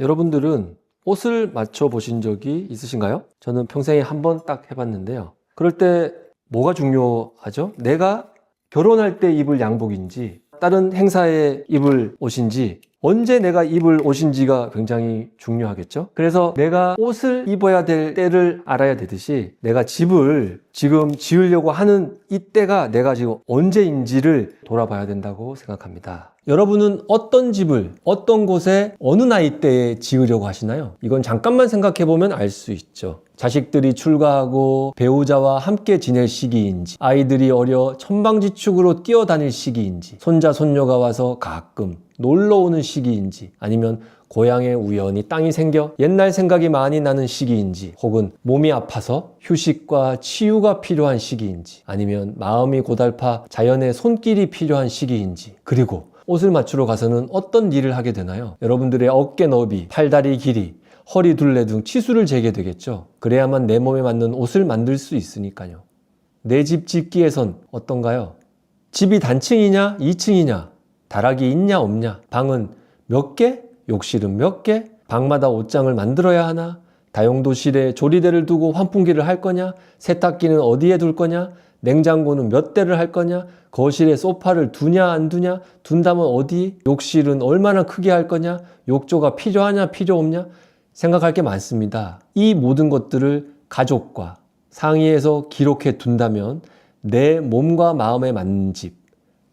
여러분들은 옷을 맞춰 보신 적이 있으신가요? 저는 평생에 한 번 딱 해봤는데요. 그럴 때 뭐가 중요하죠? 내가 결혼할 때 입을 양복인지, 다른 행사에 입을 옷인지, 언제 내가 입을 옷인지가 굉장히 중요하겠죠? 그래서 내가 옷을 입어야 될 때를 알아야 되듯이 내가 집을 지금 지으려고 하는 이때가 내가 지금 언제인지를 돌아봐야 된다고 생각합니다. 여러분은 어떤 집을 어떤 곳에 어느 나이 때에 지으려고 하시나요? 이건 잠깐만 생각해 보면 알 수 있죠. 자식들이 출가하고 배우자와 함께 지낼 시기인지, 아이들이 어려 천방지축으로 뛰어다닐 시기인지, 손자 손녀가 와서 가끔 놀러 오는 시기인지, 아니면 고향에 우연히 땅이 생겨 옛날 생각이 많이 나는 시기인지, 혹은 몸이 아파서 휴식과 치유가 필요한 시기인지, 아니면 마음이 고달파 자연의 손길이 필요한 시기인지, 그리고 옷을 맞추러 가서는 어떤 일을 하게 되나요? 여러분들의 어깨 너비, 팔다리 길이, 허리 둘레 등 치수를 재게 되겠죠. 그래야만 내 몸에 맞는 옷을 만들 수 있으니까요. 내 집 짓기에선 어떤가요? 집이 단층이냐, 2층이냐, 다락이 있냐, 없냐, 방은 몇 개, 욕실은 몇 개, 방마다 옷장을 만들어야 하나, 다용도실에 조리대를 두고 환풍기를 할 거냐, 세탁기는 어디에 둘 거냐, 냉장고는 몇 대를 할 거냐, 거실에 소파를 두냐 안 두냐, 둔다면 어디, 욕실은 얼마나 크게 할 거냐, 욕조가 필요하냐 필요 없냐, 생각할 게 많습니다. 이 모든 것들을 가족과 상의해서 기록해 둔다면 내 몸과 마음에 맞는 집,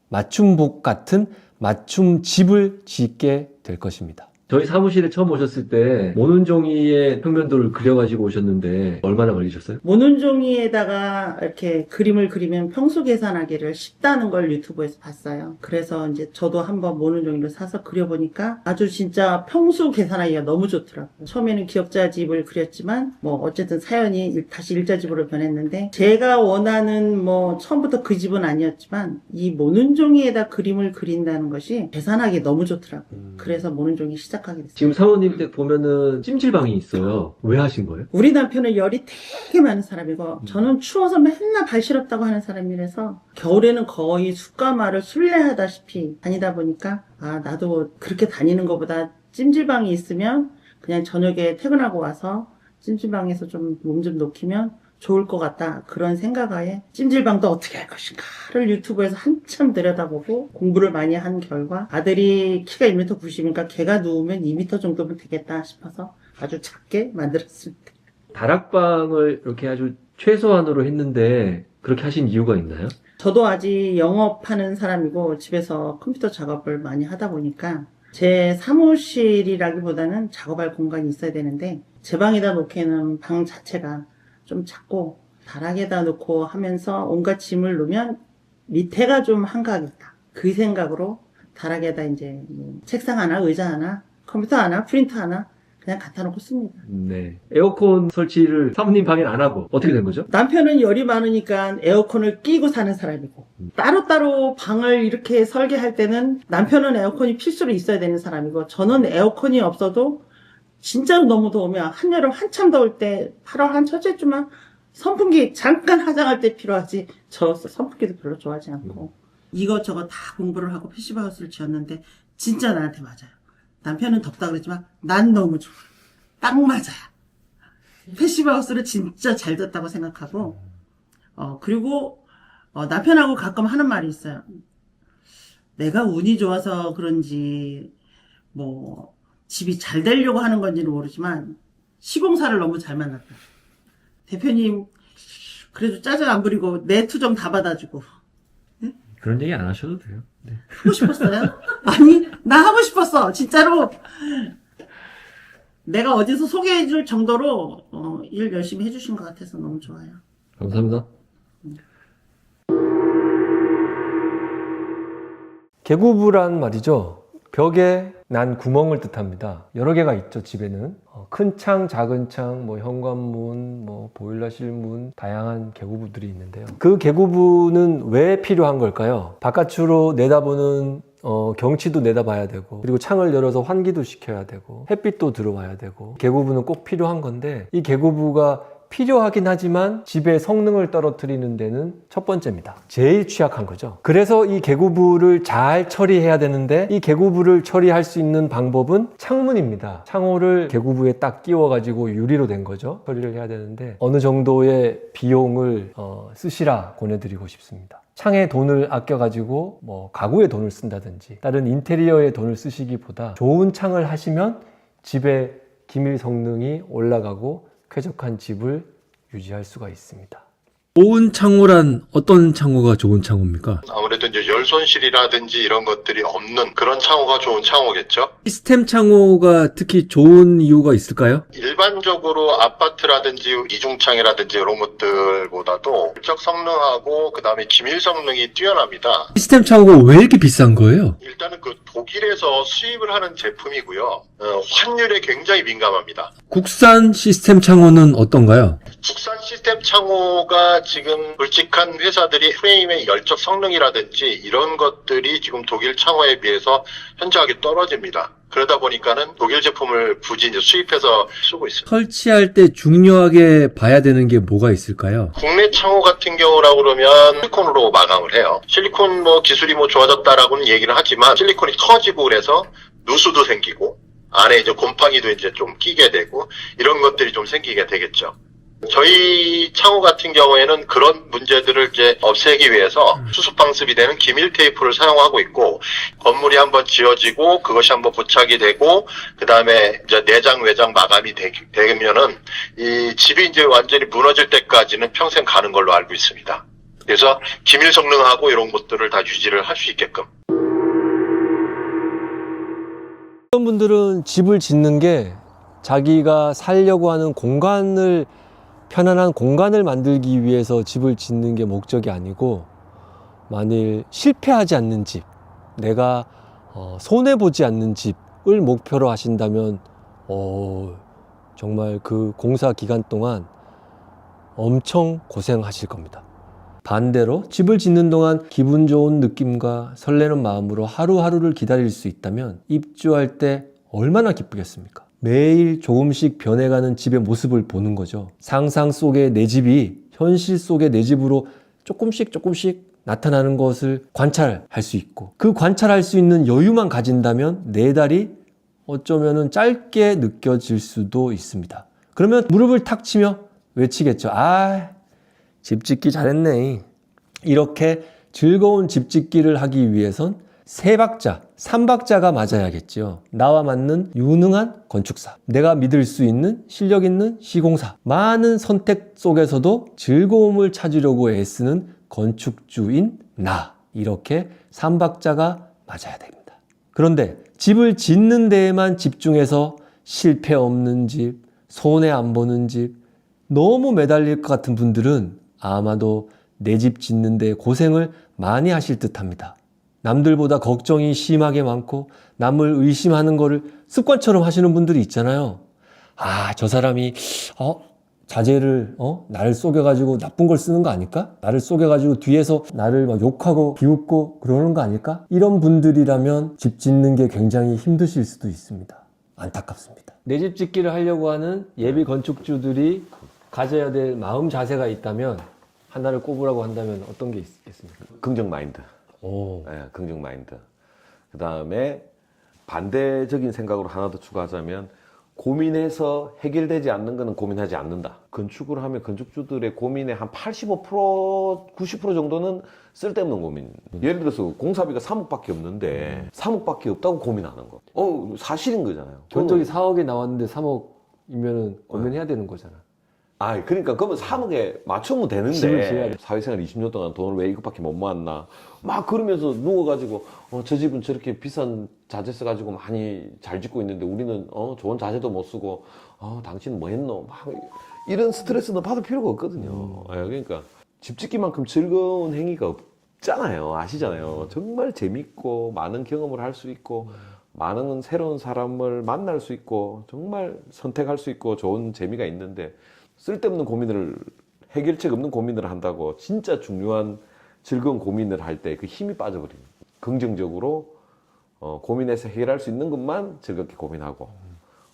맞춤복 같은 맞춤 집을 짓게 될 것입니다. 저희 사무실에 처음 오셨을 때 모는 종이의 평면도를 그려가지고 오셨는데 얼마나 걸리셨어요? 모눈종이에다가 이렇게 그림을 그리면 평수 계산하기를 쉽다는 걸 유튜브에서 봤어요. 그래서 이제 저도 한번 모눈종이를 사서 그려보니까 아주 진짜 평수 계산하기가 너무 좋더라고요. 처음에는 기억자 집을 그렸지만 뭐 어쨌든 사연이 일- 다시 일자 집으로 변했는데 제가 원하는 뭐 처음부터 그 집은 아니었지만 이 모눈종이에다 그림을 그린다는 것이 계산하기 너무 좋더라고요. 그래서 모눈종이 시작 하게 됐어요. 지금 사모님 댁 보면은 찜질방이 있어요. 왜 하신 거예요? 우리 남편은 열이 되게 많은 사람이고 저는 추워서 맨날 발 시렵다고 하는 사람이라서 겨울에는 거의 숯가마를 순례하다시피 다니다 보니까 아 나도 그렇게 다니는 것보다 찜질방이 있으면 그냥 저녁에 퇴근하고 와서 찜질방에서 좀 몸 좀 녹이면 좋을 것 같다 그런 생각하에 찜질방도 어떻게 할 것인가를 유튜브에서 한참 들여다보고 공부를 많이 한 결과 아들이 키가 1m 90이니까 걔가 누우면 2m 정도면 되겠다 싶어서 아주 작게 만들었습니다. 다락방을 이렇게 아주 최소한으로 했는데 그렇게 하신 이유가 있나요? 저도 아직 영업하는 사람이고 집에서 컴퓨터 작업을 많이 하다 보니까 제 사무실이라기보다는 작업할 공간이 있어야 되는데 제 방에다 놓기에는 방 자체가 좀 작고 다락에다 놓고 하면서 온갖 짐을 놓으면 밑에가 좀 한가하겠다. 그 생각으로 다락에다 이제 뭐 책상 하나, 의자 하나, 컴퓨터 하나, 프린터 하나 그냥 갖다 놓고 씁니다. 네. 에어컨 설치를 사모님 방엔 안 하고 어떻게 된 거죠? 남편은 열이 많으니까 에어컨을 끼고 사는 사람이고 따로따로 방을 이렇게 설계할 때는 남편은 에어컨이 필수로 있어야 되는 사람이고 저는 에어컨이 없어도 진짜로 너무 더우면 한여름 한참 더울 때 8월 한 첫째 주만 선풍기 잠깐 화장할 때 필요하지. 저 선풍기도 별로 좋아하지 않고. 이것저것 다 공부를 하고 PC방을 지었는데 진짜 나한테 맞아요. 남편은 덥다 그러지만 난 너무 좋아. 딱 맞아요. 패시브하우스를 진짜 잘 뒀다고 생각하고, 어, 그리고, 어, 남편하고 가끔 하는 말이 있어요. 내가 운이 좋아서 그런지, 뭐, 집이 잘 되려고 하는 건지는 모르지만, 시공사를 너무 잘 만났다. 대표님, 그래도 짜증 안 부리고, 내 투정 다 받아주고. 그런 얘기 안 하셔도 돼요. 네. 하고 싶었어요? 아니, 나 하고 싶었어. 진짜로. 내가 어디서 소개해줄 정도로, 어, 일 열심히 해주신 것 같아서 너무 좋아요. 감사합니다. 개구부란 말이죠. 벽에 난 구멍을 뜻합니다. 여러 개가 있죠, 집에는. 어, 큰 창, 작은 창, 뭐 현관문, 뭐 보일러실 문, 다양한 개구부들이 있는데요. 그 개구부는 왜 필요한 걸까요? 바깥으로 내다보는 어, 경치도 내다봐야 되고 그리고 창을 열어서 환기도 시켜야 되고 햇빛도 들어와야 되고 개구부는 꼭 필요한 건데 이 개구부가 필요하긴 하지만 집의 성능을 떨어뜨리는 데는 첫 번째입니다. 제일 취약한 거죠. 그래서 이 개구부를 잘 처리해야 되는데 이 개구부를 처리할 수 있는 방법은 창문입니다. 창호를 개구부에 딱 끼워가지고 유리로 된 거죠. 처리를 해야 되는데 어느 정도의 비용을 어, 쓰시라 권해드리고 싶습니다. 창에 돈을 아껴가지고 뭐 가구에 돈을 쓴다든지 다른 인테리어에 돈을 쓰시기보다 좋은 창을 하시면 집의 기밀 성능이 올라가고 쾌적한 집을 유지할 수가 있습니다. 좋은 창호란 어떤 창호가 좋은 창호입니까? 아무래도 이제 열 손실이라든지 이런 것들이 없는 그런 창호가 좋은 창호겠죠. 시스템 창호가 특히 좋은 이유가 있을까요? 일반적으로 아파트라든지 이중창이라든지 이런 것들보다도 물적 성능하고 그 다음에 기밀 성능이 뛰어납니다. 시스템 창호가 왜 이렇게 비싼 거예요? 일단은 그 독일에서 수입을 하는 제품이고요. 어, 환율에 굉장히 민감합니다. 국산 시스템 창호는 어떤가요? 국산 시스템 창호가 지금 굵직한 회사들이 프레임의 열적 성능이라든지 이런 것들이 지금 독일 창호에 비해서 현저하게 떨어집니다. 그러다 보니까는 독일 제품을 굳이 이제 수입해서 쓰고 있습니다. 설치할 때 중요하게 봐야 되는 게 뭐가 있을까요? 국내 창호 같은 경우라고 그러면 실리콘으로 마감을 해요. 실리콘 뭐 기술이 뭐 좋아졌다라고는 얘기를 하지만 실리콘이 터지고 그래서 누수도 생기고 안에 이제 곰팡이도 이제 좀 끼게 되고 이런 것들이 좀 생기게 되겠죠. 저희 창호 같은 경우에는 그런 문제들을 이제 없애기 위해서 수습 방습이 되는 기밀 테이프를 사용하고 있고 건물이 한번 지어지고 그것이 한번 부착이 되고 그 다음에 이제 내장 외장 마감이 되, 되면은 이 집이 이제 완전히 무너질 때까지는 평생 가는 걸로 알고 있습니다. 그래서 기밀 성능하고 이런 것들을 다 유지를 할 수 있게끔. 어떤 분들은 집을 짓는 게 자기가 살려고 하는 공간을 편안한 공간을 만들기 위해서 집을 짓는 게 목적이 아니고 만일 실패하지 않는 집, 내가 어, 손해 보지 않는 집을 목표로 하신다면 어, 정말 그 공사 기간 동안 엄청 고생하실 겁니다. 반대로 집을 짓는 동안 기분 좋은 느낌과 설레는 마음으로 하루하루를 기다릴 수 있다면 입주할 때 얼마나 기쁘겠습니까? 매일 조금씩 변해가는 집의 모습을 보는 거죠. 상상 속의 내 집이 현실 속의 내 집으로 조금씩 조금씩 나타나는 것을 관찰할 수 있고 그 관찰할 수 있는 여유만 가진다면 네 달이 어쩌면은 짧게 느껴질 수도 있습니다. 그러면 무릎을 탁 치며 외치겠죠. 아, 집 짓기 잘했네. 이렇게 즐거운 집 짓기를 하기 위해선 세 박자, 삼 박자가 맞아야겠죠. 나와 맞는 유능한 건축사. 내가 믿을 수 있는 실력 있는 시공사. 많은 선택 속에서도 즐거움을 찾으려고 애쓰는 건축주인 나. 이렇게 삼 박자가 맞아야 됩니다. 그런데 집을 짓는 데에만 집중해서 실패 없는 집, 손해 안 보는 집, 너무 매달릴 것 같은 분들은 아마도 내 집 짓는데 고생을 많이 하실 듯 합니다. 남들보다 걱정이 심하게 많고 남을 의심하는 거를 습관처럼 하시는 분들이 있잖아요. 아, 저 사람이, 어, 자재를, 어, 나를 속여가지고 나쁜 걸 쓰는 거 아닐까? 나를 속여가지고 뒤에서 나를 막 욕하고 비웃고 그러는 거 아닐까? 이런 분들이라면 집 짓는 게 굉장히 힘드실 수도 있습니다. 안타깝습니다. 내 집 짓기를 하려고 하는 예비 건축주들이 가져야 될 마음 자세가 있다면 하나를 꼽으라고 한다면 어떤 게 있겠습니까? 긍정 마인드. 오, 예, 긍정 마인드. 그 다음에 반대적인 생각으로 하나 더 추가하자면 고민해서 해결되지 않는 것은 고민하지 않는다. 건축을 하면 건축주들의 고민의 한 85%, 90% 정도는 쓸데없는 고민. 예를 들어서 공사비가 3억밖에 없는데 3억밖에 없다고 고민하는 거. 어, 사실인 거잖아요. 견적이 4억에 나왔는데 3억이면은 고민해야 되는 거잖아. 아, 그러니까 그러면 3억에 맞추면 집을 지어야 되는데 돼. 사회생활 20년 동안 돈을 왜 이것밖에 못 모았나 막 그러면서 누워가지고 어, 저 집은 저렇게 비싼 자재 써가지고 많이 잘 짓고 있는데 우리는 어, 좋은 자재도 못 쓰고 어, 당신 뭐 했노 막 이런 스트레스는 받을 필요가 없거든요. 예, 그러니까 집 짓기만큼 즐거운 행위가 없잖아요. 아시잖아요. 정말 재밌고 많은 경험을 할 수 있고 많은 새로운 사람을 만날 수 있고 정말 선택할 수 있고 좋은 재미가 있는데 쓸데없는 고민을 해결책 없는 고민을 한다고 진짜 중요한 즐거운 고민을 할 때 그 힘이 빠져버립니다. 긍정적으로 어, 고민해서 해결할 수 있는 것만 즐겁게 고민하고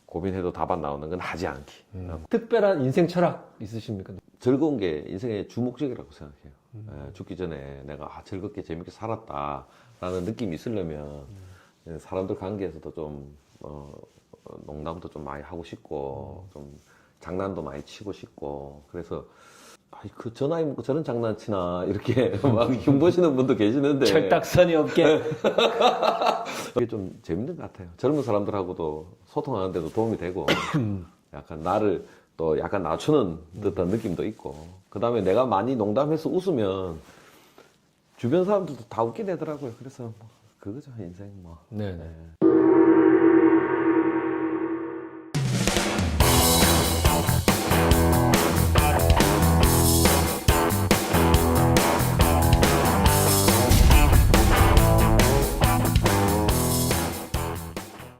고민해도 답안 나오는 건 하지 않기. 특별한 인생 철학 있으십니까? 즐거운 게 인생의 주목적이라고 생각해요. 예, 죽기 전에 내가 아, 즐겁게 재밌게 살았다라는 느낌이 있으려면 예, 사람들 관계에서도 좀 어, 어, 농담도 좀 많이 하고 싶고 좀 장난도 많이 치고 싶고 그래서 아이 그 전화이 먹고 저런 장난치나 이렇게 막 흉보시는 분도 계시는데 철딱선이 없게. 그게 좀 재밌는 것 같아요. 젊은 사람들하고도 소통하는데도 도움이 되고, 약간 나를 또 약간 낮추는 듯한 느낌도 있고, 그 다음에 내가 많이 농담해서 웃으면 주변 사람들도 다 웃게 되더라고요. 그래서 뭐 그거죠, 인생 뭐. 네 네.